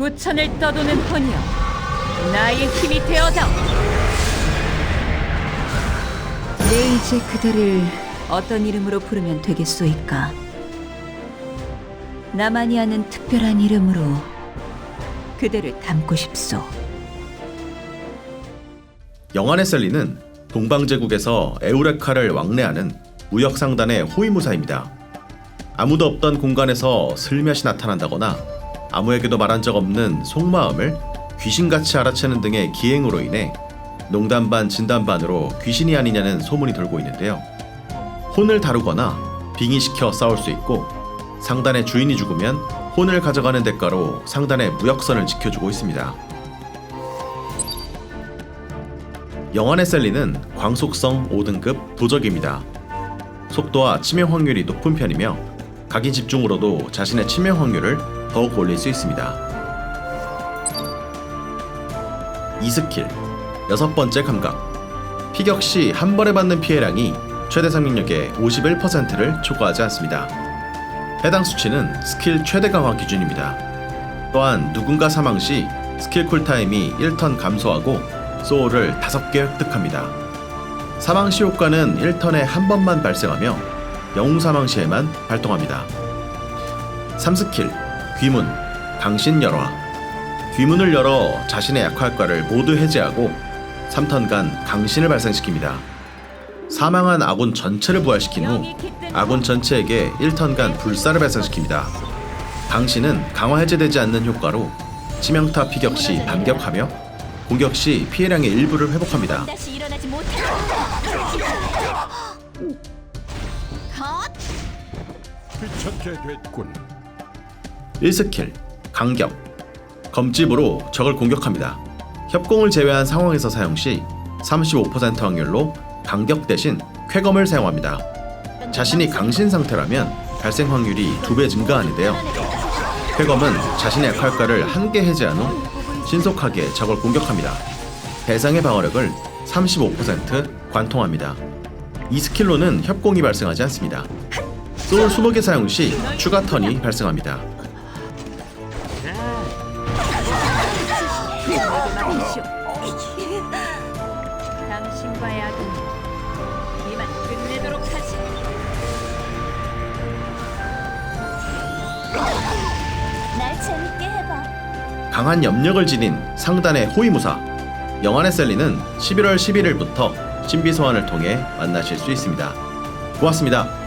부천을 떠도는 혼이여 나의 힘이 되어다. 내 이제 그대를 어떤 이름으로 부르면 되겠소이까? 나만이 아는 특별한 이름으로 그대를 담고 싶소. 영안의 셀리는 동방제국에서 에우레카를 왕래하는 무역상단의 호위무사입니다. 아무도 없던 공간에서 슬며시 나타난다거나 아무에게도 말한 적 없는 속마음을 귀신같이 알아채는 등의 기행으로 인해 농담 반 진담 반으로 귀신이 아니냐는 소문이 돌고 있는데요. 혼을 다루거나 빙의시켜 싸울 수 있고 상단의 주인이 죽으면 혼을 가져가는 대가로 상단의 무역선을 지켜주고 있습니다. 영안의 셀리는 광속성 5등급 도적입니다. 속도와 치명 확률이 높은 편이며 각인 집중으로도 자신의 치명 확률을 더욱 올릴 수 있습니다. 2스킬 여섯 번째 감각 피격 시 한 번에 받는 피해량이 최대 생명력의 51%를 초과하지 않습니다. 해당 수치는 스킬 최대 강화 기준입니다. 또한 누군가 사망 시 스킬 쿨타임이 1턴 감소하고 소울을 5개 획득합니다. 사망 시 효과는 1턴에 한 번만 발생하며 영웅 사망 시에만 발동합니다. 3스킬 귀문 강신 열화 귀문을 열어 자신의 약화효과를 모두 해제하고 3턴간 강신을 발생시킵니다. 사망한 아군 전체를 부활시킨 후 아군 전체에게 1턴간 불사를 발생시킵니다. 강신은 강화 해제되지 않는 효과로 치명타 피격 시 반격하며 공격 시 피해량의 일부를 회복합니다. 귀찮게 됐군. 1스킬 강격 검집으로 적을 공격합니다. 협공을 제외한 상황에서 사용 시 35% 확률로 강격 대신 쾌검을 사용합니다. 자신이 강신 상태라면 발생 확률이 2배 증가하는데요. 쾌검은 자신의 약할까를 한 개 해제한 후 신속하게 적을 공격합니다. 대상의 방어력을 35% 관통합니다. 이 스킬로는 협공이 발생하지 않습니다. 소울 20개 사용 시 추가 턴이 발생합니다. 맡으시오 당신과의 악은 이만 끝내도록 하지 날 재밌게 해봐. 강한 염력을 지닌 상단의 호위무사 영안의 셀리는 11월 11일부터 신비 소환을 통해 만나실 수 있습니다. 고맙습니다.